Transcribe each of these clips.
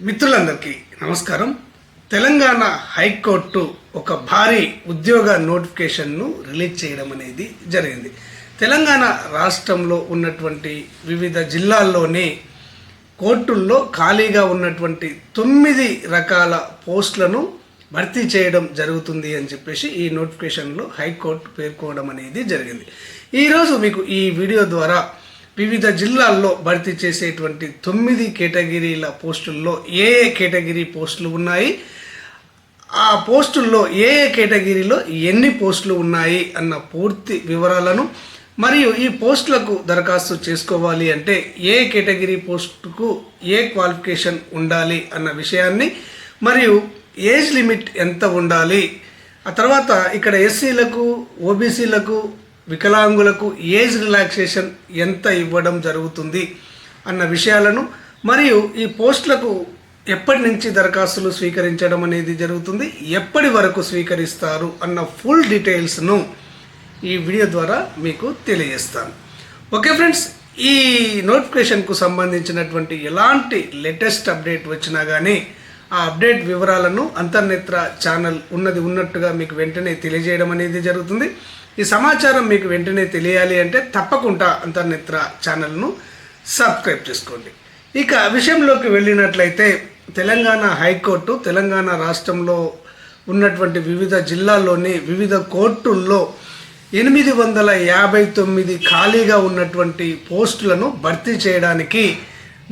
మిత్రులందరికీ నమస్కారం. తెలంగాణ హైకోర్టు ఒక భారీ ఉద్యోగ నోటిఫికేషన్ను రిలీజ్ చేయడం అనేది జరిగింది. తెలంగాణ రాష్ట్రంలో ఉన్నటువంటి వివిధ జిల్లాల్లోని కోర్టుల్లో ఖాళీగా ఉన్నటువంటి తొమ్మిది రకాల పోస్టులను భర్తీ చేయడం జరుగుతుంది అని చెప్పేసి ఈ నోటిఫికేషన్లో హైకోర్టు పేర్కోవడం అనేది జరిగింది. ఈరోజు మీకు ఈ వీడియో ద్వారా వివిధ జిల్లాల్లో భర్తీ చేసేటువంటి తొమ్మిది కేటగిరీల పోస్టుల్లో ఏ ఏ కేటగిరీ పోస్టులు ఉన్నాయి? ఆ పోస్టుల్లో ఏ ఏ కేటగిరీలో ఎన్ని పోస్టులు ఉన్నాయి అన్న పూర్తి వివరాలను మరియు ఈ పోస్టులకు దరఖాస్తు చేసుకోవాలి అంటే ఏ కేటగిరీ పోస్టుకు ఏ క్వాలిఫికేషన్ ఉండాలి అన్న విషయాన్ని మరియు ఏజ్ లిమిట్ ఎంత ఉండాలి? ఆ తర్వాత ఇక్కడ ఎస్సీలకు ఓబీసీలకు వికలాంగులకు ఏజ్ రిలాక్సేషన్ ఎంత ఇవ్వడం జరుగుతుంది అన్న విషయాలను మరియు ఈ పోస్టులకు ఎప్పటి నుంచి దరఖాస్తులు స్వీకరించడం అనేది జరుగుతుంది ఎప్పటి వరకు స్వీకరిస్తారు అన్న ఫుల్ డీటెయిల్స్ను ఈ వీడియో ద్వారా మీకు తెలియజేస్తాను. ఓకే ఫ్రెండ్స్ ఈ నోటిఫికేషన్కు సంబంధించినటువంటి ఎలాంటి లేటెస్ట్ అప్డేట్ వచ్చినా కానీ ఆ అప్డేట్ వివరాలను అంతర్నేత్ర ఛానల్ ఉన్నది ఉన్నట్టుగా మీకు వెంటనే తెలియజేయడం అనేది జరుగుతుంది. ఈ సమాచారం మీకు వెంటనే తెలియాలి అంటే తప్పకుండా అంతర్నిత్ర ఛానల్ను సబ్స్క్రైబ్ చేసుకోండి. ఇక విషయంలోకి వెళ్ళినట్లయితే తెలంగాణ హైకోర్టు తెలంగాణ రాష్ట్రంలో ఉన్నటువంటి వివిధ జిల్లాల్లోని వివిధ కోర్టుల్లో ఎనిమిది వందల యాభై తొమ్మిది ఖాళీగా ఉన్నటువంటి పోస్టులను భర్తీ చేయడానికి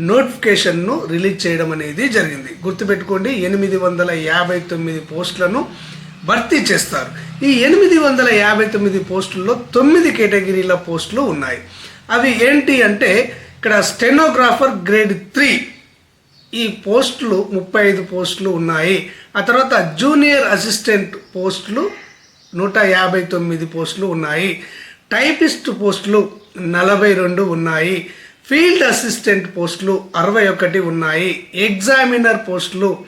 నోటిఫికేషన్ను రిలీజ్ చేయడం అనేది జరిగింది. గుర్తుపెట్టుకోండి ఎనిమిది వందల యాభై తొమ్మిది పోస్టులను భర్తీ చేస్తారు. ఈ ఎనిమిది వందల యాభై తొమ్మిది పోస్టుల్లో తొమ్మిది కేటగిరీల పోస్టులు ఉన్నాయి. అవి ఏంటి అంటే ఇక్కడ స్టెనోగ్రాఫర్ గ్రేడ్ త్రీ ఈ పోస్టులు ముప్పై ఐదు పోస్టులు ఉన్నాయి. ఆ తర్వాత జూనియర్ అసిస్టెంట్ పోస్టులు నూట యాభై తొమ్మిది పోస్టులు ఉన్నాయి. టైపిస్ట్ పోస్టులు నలభై రెండు ఉన్నాయి. ఫీల్డ్ అసిస్టెంట్ పోస్టులు అరవై ఒకటి ఉన్నాయి. ఎగ్జామినర్ పోస్టులు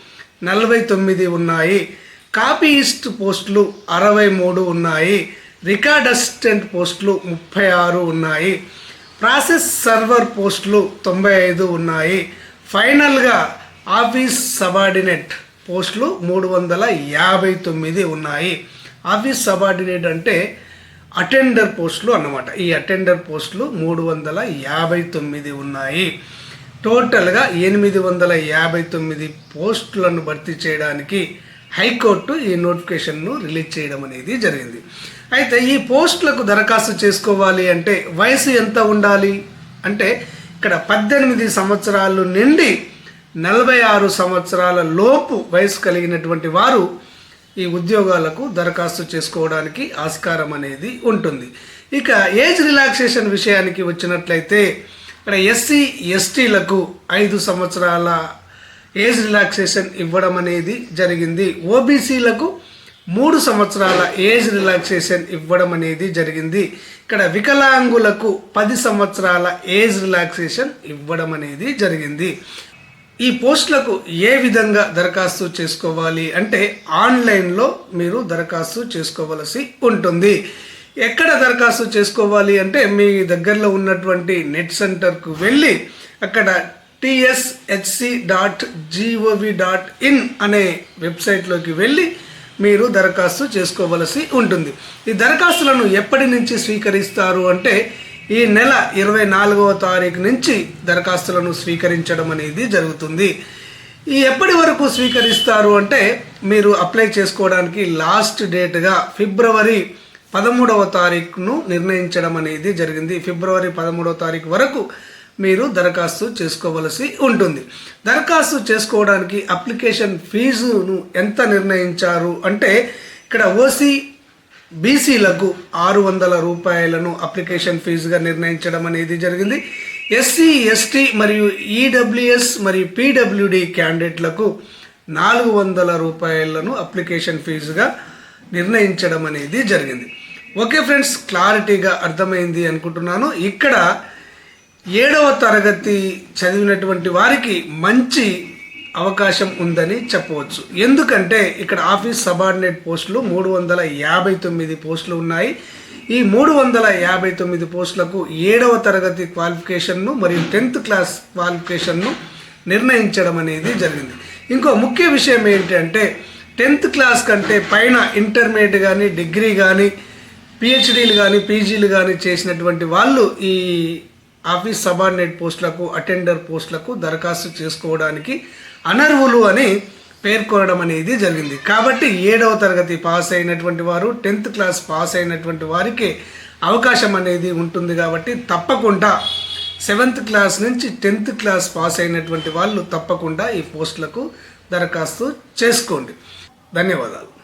నలభై తొమ్మిది ఉన్నాయి. కాపీయిస్ట్ పోస్టులు అరవై మూడు ఉన్నాయి రికార్డ్ అసిస్టెంట్ పోస్టులు ముప్పై ఆరు ఉన్నాయి ప్రాసెస్ సర్వర్ పోస్టులు తొంభై ఐదు ఉన్నాయి ఫైనల్గా ఆఫీస్ సబార్డినేట్ పోస్టులు మూడు వందల యాభై తొమ్మిది ఉన్నాయి. ఆఫీస్ సబార్డినేట్ అంటే అటెండర్ పోస్టులు అన్నమాట. ఈ అటెండర్ పోస్టులు మూడు వందల యాభై తొమ్మిది ఉన్నాయి. టోటల్గా ఎనిమిది వందల యాభై తొమ్మిది పోస్టులను భర్తీ చేయడానికి హైకోర్టు ఈ నోటిఫికేషన్ను రిలీజ్ చేయడం అనేది జరిగింది. అయితే ఈ పోస్టులకు దరఖాస్తు చేసుకోవాలి అంటే వయసు ఎంత ఉండాలి? అంటే ఇక్కడ పద్దెనిమిది సంవత్సరాలు నిండి నలభై ఆరు సంవత్సరాల లోపు వయసు కలిగినటువంటి వారు ఈ ఉద్యోగాలకు దరఖాస్తు చేసుకోవడానికి ఆస్కారం అనేది ఉంటుంది. ఇక ఏజ్ రిలాక్సేషన్ విషయానికి వచ్చినట్లయితే ఇక్కడ ఎస్సీ ఎస్టీలకు ఐదు సంవత్సరాల ఏజ్ రిలాక్సేషన్ ఇవ్వడం అనేది జరిగింది. ఓబీసీలకు మూడు సంవత్సరాల ఏజ్ రిలాక్సేషన్ ఇవ్వడం అనేది జరిగింది. ఇక్కడ వికలాంగులకు పది సంవత్సరాల ఏజ్ రిలాక్సేషన్ ఇవ్వడం అనేది జరిగింది. ఈ పోస్టులకు ఏ విధంగా దరఖాస్తు చేసుకోవాలి అంటే ఆన్లైన్లో మీరు దరఖాస్తు చేసుకోవలసి ఉంటుంది. ఎక్కడ దరఖాస్తు చేసుకోవాలి అంటే మీ దగ్గరలో ఉన్నటువంటి నెట్ సెంటర్కు వెళ్ళి అక్కడ TSHC dot GOV dot in అనే వెబ్సైట్లోకి వెళ్ళి మీరు దరఖాస్తు చేసుకోవలసి ఉంటుంది. ఈ దరఖాస్తులను ఎప్పటి నుంచి స్వీకరిస్తారు అంటే ఈ నెల ఇరవై నాలుగవ తారీఖు నుంచి దరఖాస్తులను స్వీకరించడం అనేది జరుగుతుంది. ఈ ఎప్పటి వరకు స్వీకరిస్తారు అంటే మీరు అప్లై చేసుకోవడానికి లాస్ట్ డేట్గా ఫిబ్రవరి పదమూడవ తారీఖును నిర్ణయించడం అనేది జరిగింది. ఫిబ్రవరి పదమూడవ తారీఖు వరకు మీరు దరఖాస్తు చేసుకోవలసి ఉంటుంది. దరఖాస్తు చేసుకోవడానికి అప్లికేషన్ ఫీజును ఎంత నిర్ణయించారు అంటే ఇక్కడ ఓసీ బీసీలకు ఆరు వందల రూపాయలను అప్లికేషన్ ఫీజుగా నిర్ణయించడం అనేది జరిగింది. ఎస్సీ ఎస్టీ మరియు ఈడబ్ల్యూఎస్ మరియు పీడబ్ల్యూడి క్యాండిడేట్లకు నాలుగు వందల రూపాయలను అప్లికేషన్ ఫీజుగా నిర్ణయించడం అనేది జరిగింది. ఓకే ఫ్రెండ్స్ క్లారిటీగా అర్థమైంది అనుకుంటున్నాను. ఇక్కడ ఏడవ తరగతి చదివినటువంటి వారికి మంచి అవకాశం ఉందని చెప్పవచ్చు. ఎందుకంటే ఇక్కడ ఆఫీస్ సబార్డినేట్ పోస్టులు మూడు వందల యాభై తొమ్మిది పోస్టులు ఉన్నాయి. ఈ మూడు వందల యాభై తొమ్మిది పోస్టులకు ఏడవ తరగతి క్వాలిఫికేషన్ను మరియు టెన్త్ క్లాస్ క్వాలిఫికేషన్ను నిర్ణయించడం అనేది జరిగింది. ఇంకో ముఖ్య విషయం ఏంటంటే టెన్త్ క్లాస్ కంటే పైన ఇంటర్మీడియట్ కానీ డిగ్రీ కానీ పిహెచ్డీలు కానీ పీజీలు కానీ చేసినటువంటి వాళ్ళు ఈ ఆఫీస్ సబార్డినేట్ పోస్టులకు అటెండర్ పోస్టులకు దరఖాస్తు చేసుకోవడానికి అనర్హులు అని పేర్కొనడం అనేది జరిగింది. కాబట్టి ఏడవ తరగతి పాస్ అయినటువంటి వారు టెన్త్ క్లాస్ పాస్ అయినటువంటి వారికి అవకాశం అనేది ఉంటుంది కాబట్టి తప్పకుండా సెవెంత్ క్లాస్ నుంచి టెన్త్ క్లాస్ పాస్ అయినటువంటి వాళ్ళు తప్పకుండా ఈ పోస్టులకు దరఖాస్తు చేసుకోండి. ధన్యవాదాలు.